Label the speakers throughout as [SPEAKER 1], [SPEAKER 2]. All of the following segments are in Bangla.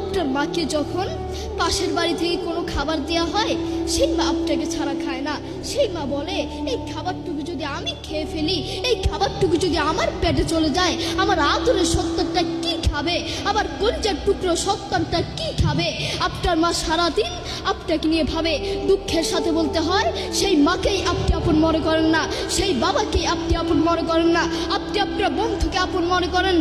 [SPEAKER 1] আপনার মাকে যখন পাশের বাড়ি থেকে কোনো খাবার দেওয়া হয়, সেই মা ছাড়া খায় না। সেই মা বলে, এই খাবারটুকু যদি আমি খেয়ে ফেলি, এই খাবারটুকু যদি আমার পেটে চলে যায়, আমার আদরের সত্তরটা কি খাবে? আবার কলিজার টুকরো সন্তানটা কি খাবে? আপনার মা সারাদিন আপনাকে নিয়ে ভাবে, দুঃখের সাথে বলতে হয়, সেই মাকেই আপনি আপন মনে করেন না, সেই বাবাকেই আপনি আপন মনে করেন না, আপনি আপনার বন্ধুকে আপন মনে করেন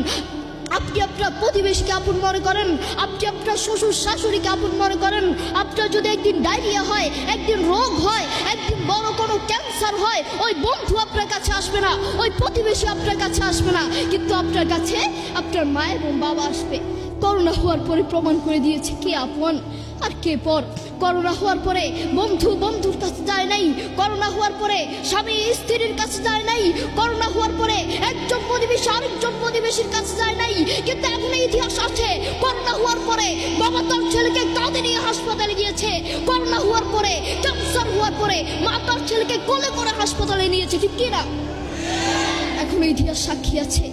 [SPEAKER 1] আপনি আপনার প্রতিবেশীকে আপন মনে করেন। আপনি আপনার শ্বশুর শাশুড়িকে আপন মনে করেন। আপনার যদি একদিন ডায়রিয়া হয়, একদিন রোগ হয়, একদিন বড় কোনো ক্যান্সার হয়, ওই বন্ধু আপনার কাছে আসবে না, ওই প্রতিবেশী আপনার কাছে আসবে না। কিন্তু আপনার কাছে আপনার মা এবং বাবা আসবে। করোনা হওয়ার পরে প্রমাণ করে দিয়েছে কে আপন আর কে পর। করোনা হওয়ার পরে বন্ধু বন্ধুর কাছে যায় নাই, করোনা হওয়ার পরে স্বামী স্ত্রীর কাছে যায় নাই, করোনা হওয়ার পরে একজন প্রতিবেশী আরেকজন প্রতিবেশীর কাছে যায় নাই। কিন্তু এখন ইতিহাস আছে, করোনা হওয়ার পরে বাবা তার ছেলেকে কাঁধে নিয়ে হাসপাতালে গিয়েছে। করোনা হওয়ার পরে, ক্যান্সার হওয়ার পরে মা তার ছেলেকে কোলে করে হাসপাতালে নিয়েছে, ঠিক কিনা এখন ইতিহাস সাক্ষী আছে।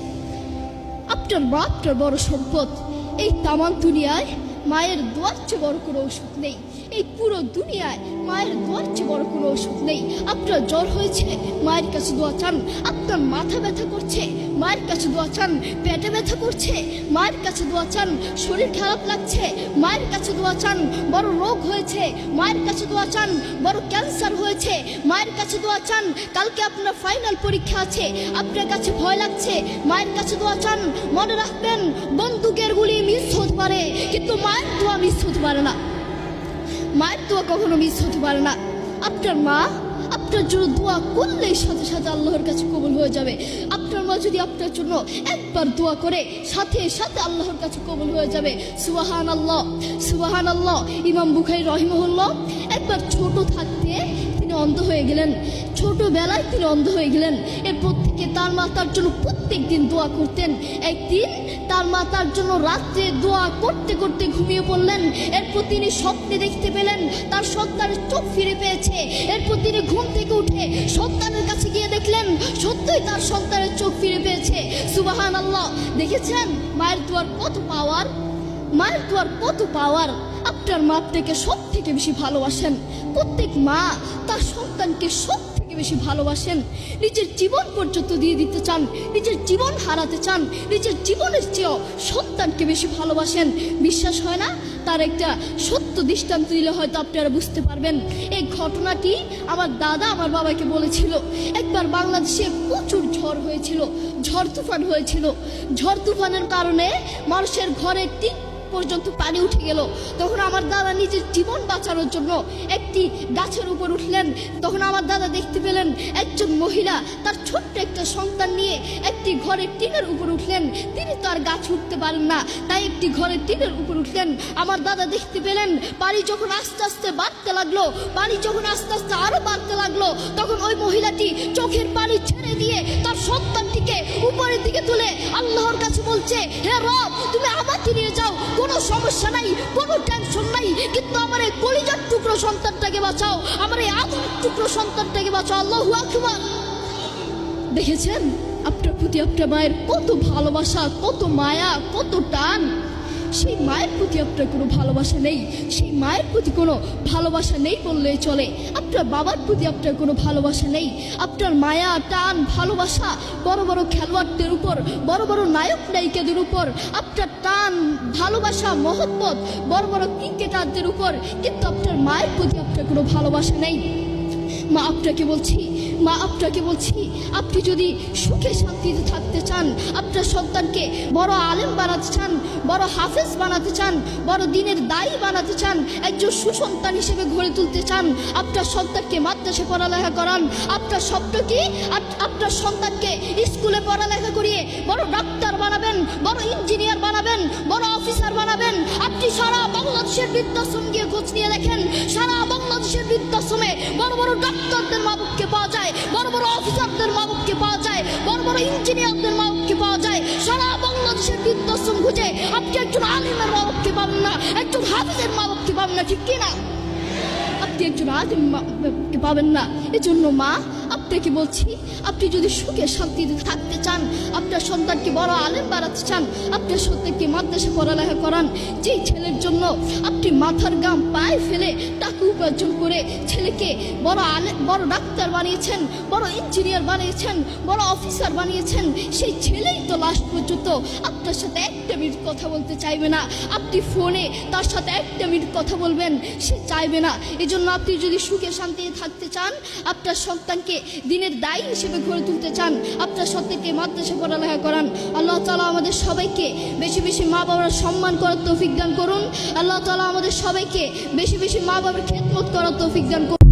[SPEAKER 1] আপনার মা বড় সম্পদ। এই তামান দুনিয়ায় মায়ের দোয়ার চেয়ে বড় কোনো ওষুধ নেই। এই পুরো দুনিয়ায় মায়ের দোয়ার চেয়ে বড় কোনো ওষুধ নেই। আপনার জ্বর হয়েছে, মায়ের কাছে দোয়া চান। আপনার মাথা ব্যথা করছে, মায়ের কাছে দোয়া চান। পেটে ব্যথা করছে, মায়ের কাছে দোয়া চান। শরীর খারাপ লাগছে, মায়ের কাছে দোয়া চান। বড় রোগ হয়েছে, মায়ের কাছে দোয়া চান। বড় ক্যান্সার হয়েছে, মায়ের কাছে দোয়া চান। কালকে আপনার ফাইনাল পরীক্ষা আছে, আপনার কাছে ভয় লাগছে, মায়ের কাছে দোয়া চান। মনে রাখবেন, বন্দুকের গুলি মিস হতে পারে, কিন্তু মায়ের দোয়া মিস হতে পারে না। মায়ের দোয়া কখনো মিস হতে পারে না। আপনার মা, আপনার জন্য দোয়া করলেই সাথে সাথে আল্লাহর কাছে কবুল হয়ে যাবে। আপনার মা যদি আপনার জন্য একবার দোয়া করে, সাথে সাথে আল্লাহর কাছে কবুল হয়ে যাবে। সুবাহান আল্লাহ সুবাহান আল্লাহ ইমাম বুখাই রহিমহল্লা একবার ছোট থাকতে অন্ধ হয়ে গেলেন। ছোটবেলায় তিনি অন্ধ হয়ে গেলেন। এরপর থেকে তার মা তার জন্য প্রত্যেক দিন দোয়া করতেন। একদিন তার মা তার জন্য রাত্রে দোয়া করতে করতে ঘুমিয়ে পড়লেন। এরপর তিনি স্বপ্নে দেখতে পেলেন, তার সন্তানের চোখ ফিরে পেয়েছে। এরপর তিনি ঘুম থেকে উঠে সন্তানের কাছে গিয়ে দেখলেন, সত্যই তার সন্তানের চোখ ফিরে পেয়েছে। সুবাহান আল্লাহ দেখেছেন? মায়ের দোয়ার কত পাওয়ার মায়ের দোয়ার কত পাওয়ার আপনার মা আপনাকে সব থেকে বেশি ভালোবাসেন। প্রত্যেক মা তার সন্তানকে সব থেকে বেশি ভালোবাসেন। নিজের জীবন পর্যন্ত দিয়ে দিতে চান, নিজের জীবন হারাতে চান, নিজের জীবনের চেয়েও সন্তানকে বেশি ভালোবাসেন। বিশ্বাস হয় না? তার একটা সত্য দৃষ্টান্ত দিলে হয়তো আপনারা বুঝতে পারবেন। এই ঘটনাটি আমার দাদা আমার বাবাকে বলেছিল। একবার বাংলাদেশে প্রচুর ঝড় হয়েছিল, ঝড় তুফান হয়েছিল। ঝড় তুফানের কারণে মানুষের ঘরে টিন পর্যন্ত পানি উঠে গেল। তখন আমার দাদা নিজের জীবন বাঁচানোর জন্য একটি গাছের উপর উঠলেন। তখন আমার দাদা দেখতে পেলেন একজন মহিলা, তার ছোট্ট একটা সন্তান নিয়ে একটি ঘরের টিনের উপর উঠলেন। তিনি তো আর গাছ উঠতে পারেন না, তাই একটি ঘরের টিনের উপর উঠলেন। আমার দাদা দেখতে পেলেন, পানি যখন আস্তে আস্তে বাড়তে লাগল, পানি যখন আস্তে আস্তে আরও বাড়তে লাগল, তখন ওই মহিলাটি চোখের পানি ছেড়ে দিয়ে তার সন্তানটিকে উপরের দিকে তুলে আল্লাহর কাছে বলছে, হে রব, তুমি আমাকে নিয়ে যাও কোনো সমস্যা নাই, কোনো টেনশন নাই, কিন্তু আমার এই কলিজার টুকরো সন্তানটাকে বাঁচাও, আমার এই আদরের টুকরো সন্তানটাকে বাঁচাও, আল্লাহু আকবার। দেখেছেন? আপনার প্রতি আপনার মায়ের কত ভালোবাসা, কত মায়া, কত টান। সেই মায়ের প্রতি আপনার কোনো ভালোবাসা নেই, সেই মায়ের প্রতি কোনো ভালোবাসা নেই বললেই চলে। আপনার বাবার প্রতি আপনার কোনো ভালোবাসা নেই। আপনার মায়া, টান, ভালোবাসা বড় বড় খেলোয়াড়দের উপর, বড় বড় নায়ক নায়িকাদের উপর, আপনার টান, ভালোবাসা, মহব্বত বড় বড় ক্রিকেটারদের উপর, কিন্তু আপনার মায়ের প্রতি আপনার কোনো ভালোবাসা নেই। মা আপনাকে বলছি, মা আপনাকে বলছি, আপনি যদি সুখে শান্তিতে থাকতে চান, আপনার সন্তানকে বড় আলেম বানাতে চান, বড় হাফেজ বানাতে চান, বড় দিনের দায়ী বানাতে চান, একজন সুসন্তান হিসেবে গড়ে তুলতে চান, আপনার সন্তানকে মাদ্রাসে পড়ালেখা করান, আপনার স্বপ্ন কি আপনার সন্তানকে স্কুলে পড়ালেখা করিয়ে বড় ডাক্তার বানাবেন, বড় ইঞ্জিনিয়ার বানাবেন, বড় অফিসার বানাবেন। আপনি সারা বাংলাদেশের বৃদ্ধাশ্রম গিয়ে খোঁজ নিয়ে দেখেন, সারা বাংলাদেশের বৃদ্ধাশ্রমে বড় বড় ডাক্তারদের মাবুককে পাওয়া যায়, বড় বড় অফিসারদের মাবুককে পাওয়া যায়, বড় বড় ইঞ্জিনিয়ারদের মাবুককে পাওয়া যায়। সারা বাংলাদেশের বৃদ্ধাশ্রম খুঁজে আপনি একজন আলিমের মাবুককে পাবেন না, একজন হাফিজের মাবুককে পাবেন না, ঠিক কিনা? আপনি আপনি পাবেন না। এজন্য মা, আপনাকে বলছি, আপনি যদি সুখে শান্তিতে থাকতে চান, আপনার সন্তানকে বড় আলেম বাড়াতে চান, আপনার সন্তানকে মাদ্রাসা পড়ালেখা করান, যেই ছেলের জন্য আপনি মাথার গাম পায়ে ফেলে টাকা উপার্জন করে ছেলেকে বড় আলে, বড় ডাক্তার বানিয়েছেন, বড় ইঞ্জিনিয়ার বানিয়েছেন, বড় অফিসার বানিয়েছেন, সেই ছেলেই তো লাস্ট পর্যন্ত আপনার সাথে একটা মিনিট কথা বলতে চাইবে না। আপনি ফোনে তার সাথে একটা মিনিট কথা বলবেন, সে চাইবে না। এজন্য আপনি যদি সুখে শান্তিতে থাকতে চান, আপনার সন্তানকে দিনের দায়ী হিসেবে গড়ে তুলতে চান, আপনার সন্তানকে মাদ্রাসা পড়ালেখা করান। আল্লাহ তালা আমাদের সবাইকে বেশি বেশি মা বাবার সম্মান করার তৌফিক দান করুন। আল্লাহ তালা আমাদের সবাইকে বেশি বেশি মা বাবার খেদমত করার তৌফিক দান করুন।